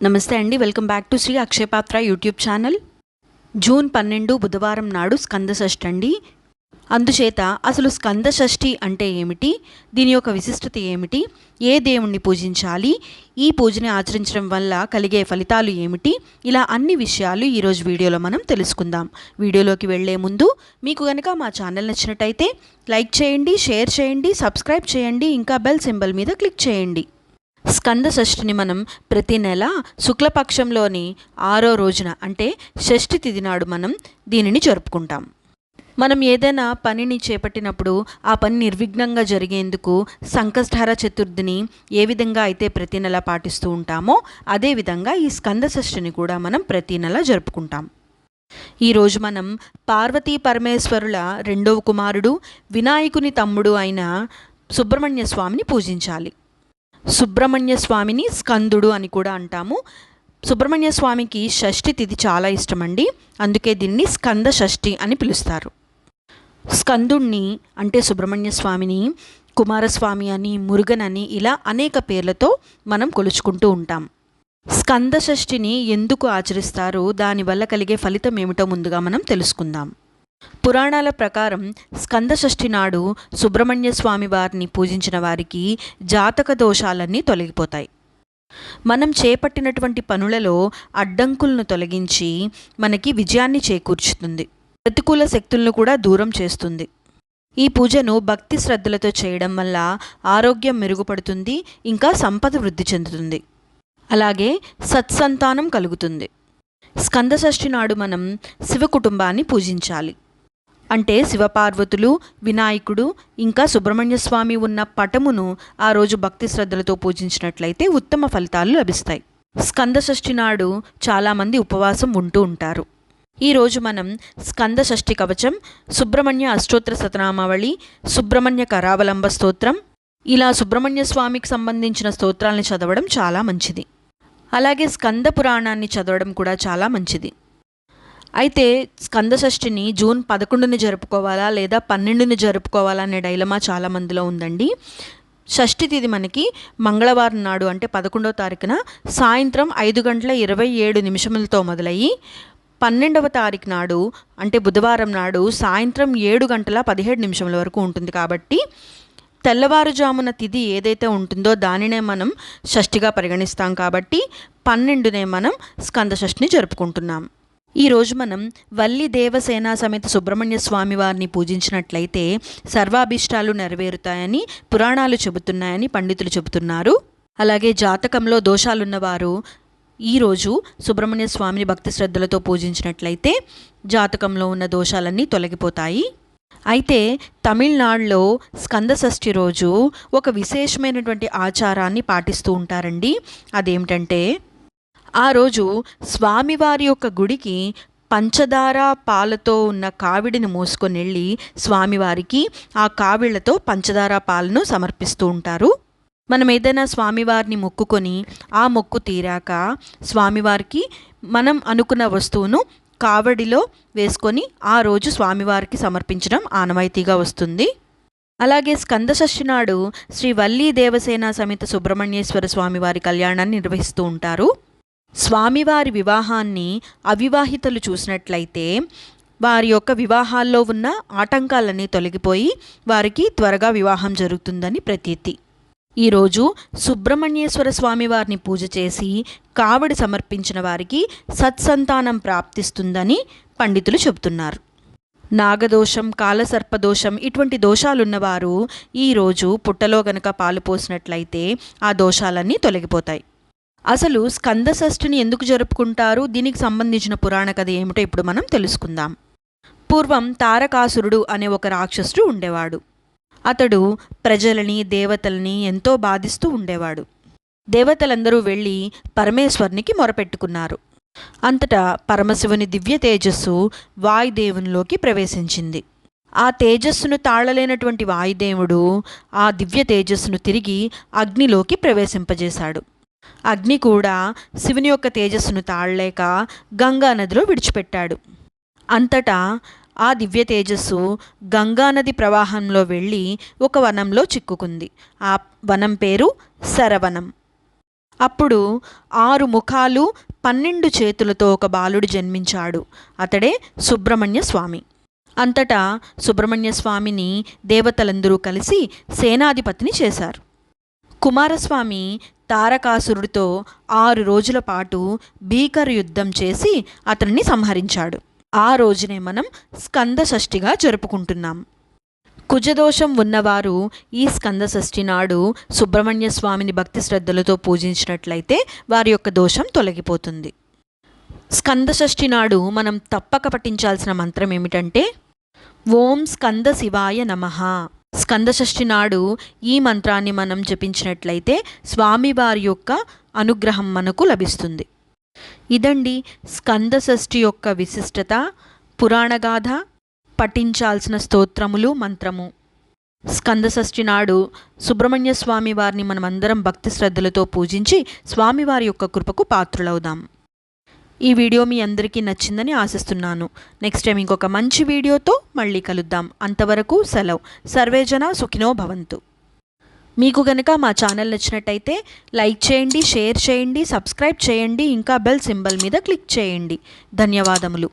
నమస్తే అండి. Welcome back to Shri Akshayapatra YouTube channel. June పన్నెండు బుధవారం నాడు స్కంద షష్ఠి అండి. అందుచేత అసలు స్కంద షష్ఠి అంటే ఏమిటి? దీని యొక్క విశిష్టత ఏమిటి? ఏ దేవుణ్ణి పూజించాలి? ఈ పూజని ఆచరించడం వల్ల కలిగే ఫలితాలు ఏమిటి? ఇలా అన్ని విషయాలు ఈరోజు వీడియోలో మనం తెలుసుకుందాం. వీడియోలోకి వెళ్ళే ముందు మీకు కనుక మా ఛానల్ నచ్చినట్టయితే లైక్ చేయండి షేర్ చేయండి సబ్స్క్రైబ్ చేయండి ఇంకా బెల్ సింబల్ మీద క్లిక్ చేయండి. స్కంద షష్ఠిని మనం ప్రతి నెల శుక్లపక్షంలోని ఆరో రోజున అంటే షష్ఠి తిథి నాడు మనం దీనిని జరుపుకుంటాం. మనం ఏదైనా పనిని చేపట్టినప్పుడు ఆ పని నిర్విఘ్నంగా జరిగేందుకు సంకష్టహార చతుర్థిని ఏ విధంగా అయితే ప్రతి నెల పాటిస్తూ ఉంటామో అదేవిధంగా ఈ స్కంద షష్ఠిని కూడా మనం ప్రతి నెల జరుపుకుంటాం. ఈరోజు మనం పార్వతీ పరమేశ్వరుల రెండవ కుమారుడు వినాయకుని తమ్ముడు అయిన సుబ్రహ్మణ్య స్వామిని పూజించాలి. సుబ్రహ్మణ్య స్వామిని స్కందుడు అని కూడా అంటాము. సుబ్రహ్మణ్య స్వామికి షష్ఠి తిథి చాలా ఇష్టమండి. అందుకే దీన్ని స్కంద షష్ఠి అని పిలుస్తారు. స్కందుణ్ణి అంటే సుబ్రహ్మణ్య స్వామిని కుమారస్వామి అని మురుగన్ అని ఇలా అనేక పేర్లతో మనం కొలుచుకుంటూ ఉంటాం. స్కంద షష్ఠిని ఎందుకు ఆచరిస్తారు దానివల్ల కలిగే ఫలితం ఏమిటో ముందుగా మనం తెలుసుకుందాం. పురాణాల ప్రకారం స్కందషష్ఠి నాడు సుబ్రహ్మణ్య స్వామి వారిని పూజించిన వారికి జాతక దోషాలన్నీ తొలగిపోతాయి. మనం చేపట్టినటువంటి పనులలో అడ్డంకులను తొలగించి మనకి విజయాన్ని చేకూర్చుతుంది. ప్రతికూల శక్తులను కూడా దూరం చేస్తుంది. ఈ పూజను భక్తి శ్రద్ధలతో చేయడం వల్ల ఆరోగ్యం మెరుగుపడుతుంది ఇంకా సంపద వృద్ధి చెందుతుంది. అలాగే సత్సంతానం కలుగుతుంది. స్కంద షష్ఠి నాడు మనం శివ కుటుంబాన్ని పూజించాలి. అంటే శివపార్వతులు వినాయకుడు ఇంకా సుబ్రహ్మణ్య స్వామి ఉన్న పటమును ఆ రోజు భక్తి శ్రద్ధలతో పూజించినట్లయితే ఉత్తమ ఫలితాలు లభిస్తాయి. స్కంద షష్ఠి నాడు చాలామంది ఉపవాసం ఉంటూ ఉంటారు. ఈరోజు మనం స్కంద షష్ఠి కవచం సుబ్రహ్మణ్య అష్టోత్తర శతనామావళి సుబ్రహ్మణ్య కరావలంబ స్తోత్రం ఇలా సుబ్రహ్మణ్య స్వామికి సంబంధించిన స్తోత్రాలను చదవడం చాలా మంచిది. అలాగే స్కంద పురాణాన్ని చదవడం కూడా చాలా మంచిది. అయితే స్కందషష్ఠిని జూన్ పదకొండుని జరుపుకోవాలా లేదా పన్నెండుని జరుపుకోవాలా అనే డైలమా చాలా మందిలో ఉందండి. షష్ఠి తిథి మనకి మంగళవారం నాడు అంటే పదకొండవ తారీఖున సాయంత్రం ఐదు గంటల ఇరవై ఏడు నిమిషములతో మొదలయ్యి పన్నెండవ తారీఖు నాడు అంటే బుధవారం నాడు సాయంత్రం ఏడు గంటల పదిహేడు నిమిషముల వరకు ఉంటుంది కాబట్టి తెల్లవారుజామున తిథి ఏదైతే ఉంటుందో దానినే మనం షష్ఠిగా పరిగణిస్తాం కాబట్టి పన్నెండునే మనం స్కంద షష్ఠిని జరుపుకుంటున్నాం. ఈరోజు మనం వల్లి దేవసేన సమేత సుబ్రహ్మణ్య స్వామి వారిని పూజించినట్లయితే సర్వాభిష్టాలు నెరవేరుతాయని పురాణాలు చెబుతున్నాయని పండితులు చెబుతున్నారు. అలాగే జాతకంలో దోషాలున్నవారు ఈరోజు సుబ్రహ్మణ్య స్వామిని భక్తి శ్రద్ధలతో పూజించినట్లయితే జాతకంలో ఉన్న దోషాలన్నీ తొలగిపోతాయి. అయితే తమిళనాడులో స్కంద షష్ఠి రోజు ఒక విశేషమైనటువంటి ఆచారాన్ని పాటిస్తూ ఉంటారండి. అదేమిటంటే ఆ రోజు స్వామివారి యొక్క గుడికి పంచదార పాలతో ఉన్న కావిడిని మోసుకొని వెళ్ళి స్వామివారికి ఆ కావిళ్ళతో పంచదార పాలను సమర్పిస్తూ ఉంటారు. మనం ఏదైనా స్వామివారిని మొక్కుకొని ఆ మొక్కు తీరాక స్వామివారికి మనం అనుకున్న వస్తువును కావడిలో వేసుకొని ఆ రోజు స్వామివారికి సమర్పించడం ఆనవాయితీగా వస్తుంది. అలాగే స్కందషష్ఠి నాడు శ్రీ వల్లీ దేవసేన సమేత సుబ్రహ్మణ్యేశ్వర స్వామివారి కళ్యాణాన్ని నిర్వహిస్తూ ఉంటారు. స్వామివారి వివాహాన్ని అవివాహితలు చూసినట్లయితే వారి యొక్క వివాహాల్లో ఉన్న ఆటంకాలన్నీ తొలగిపోయి వారికి త్వరగా వివాహం జరుగుతుందని ప్రతీతి. ఈరోజు సుబ్రహ్మణ్యేశ్వర స్వామి వారిని పూజ చేసి కావడి సమర్పించిన వారికి సత్సంతానం ప్రాప్తిస్తుందని పండితులు చెబుతున్నారు. నాగదోషం కాలసర్పదోషం ఇటువంటి దోషాలున్నవారు ఈరోజు పుట్టలో గనక పాలు పోసినట్లయితే ఆ దోషాలన్నీ తొలగిపోతాయి. అసలు స్కంద షష్ఠిని ఎందుకు జరుపుకుంటారు? దీనికి సంబంధించిన పురాణ కథ ఏమిటో ఇప్పుడు మనం తెలుసుకుందాం. పూర్వం తారకాసురుడు అనే ఒక రాక్షసుడు ఉండేవాడు. అతడు ప్రజలని దేవతల్ని ఎంతో బాధిస్తూ ఉండేవాడు. దేవతలందరూ వెళ్ళి పరమేశ్వరునికి మొరపెట్టుకున్నారు. అంతటా పరమశివుని దివ్య తేజస్సు వాయుదేవునిలోకి ప్రవేశించింది. ఆ తేజస్సును తాళలేనటువంటి వాయుదేవుడు ఆ దివ్య తేజస్సును తిరిగి అగ్నిలోకి ప్రవేశింపజేశాడు. అగ్ని కూడా శివుని యొక్క తేజస్సును తాళలేక గంగా నదిలో విడిచిపెట్టాడు. అంతటా ఆ దివ్య తేజస్సు గంగానది ప్రవాహంలో వెళ్ళి ఒక వనంలో చిక్కుకుంది. ఆ వనం పేరు శరవనం అప్పుడు ఆరు ముఖాలు పన్నెండు చేతులతో ఒక బాలుడు జన్మించాడు. అతడే సుబ్రహ్మణ్య స్వామి. అంతటా సుబ్రహ్మణ్య స్వామిని దేవతలందరూ కలిసి సేనాధిపతిని చేశారు. కుమారస్వామి తారకాసురుడితో ఆరు రోజుల పాటు భీకర యుద్ధం చేసి అతన్ని సంహరించాడు. ఆ రోజునే మనం స్కంద షష్ఠిగా జరుపుకుంటున్నాం. కుజదోషం ఉన్నవారు ఈ స్కంద షష్ఠి నాడు సుబ్రహ్మణ్య స్వామిని భక్తి శ్రద్ధలతో పూజించినట్లయితే వారి యొక్క దోషం తొలగిపోతుంది. స్కంద షష్ఠి నాడు మనం తప్పక పఠించాల్సిన మంత్రం ఏమిటంటే ఓం స్కంద శివాయ నమః. స్కందషష్ఠి నాడు ఈ మంత్రాన్ని మనం జపించినట్లయితే స్వామివారి యొక్క అనుగ్రహం మనకు లభిస్తుంది. ఇదండి స్కంద షష్ఠి యొక్క విశిష్టత పురాణగాథ పఠించాల్సిన స్తోత్రములు మంత్రము. స్కందషష్ఠి నాడు సుబ్రహ్మణ్య స్వామి వారిని మనమందరం భక్తి శ్రద్ధలతో పూజించి స్వామివారి యొక్క కృపకు పాత్రులవుదాం. ఈ వీడియో మీ అందరికీ నచ్చిందని ఆశిస్తున్నాను. నెక్స్ట్ టైం ఇంకొక మంచి వీడియోతో మళ్ళీ కలుద్దాం. అంతవరకు సెలవు. సర్వేజన సుఖినో భవంతు. మీకు గనక మా ఛానల్ నచ్చినట్టయితే లైక్ చేయండి షేర్ చేయండి సబ్స్క్రైబ్ చేయండి ఇంకా బెల్ సింబల్ మీద క్లిక్ చేయండి. ధన్యవాదములు.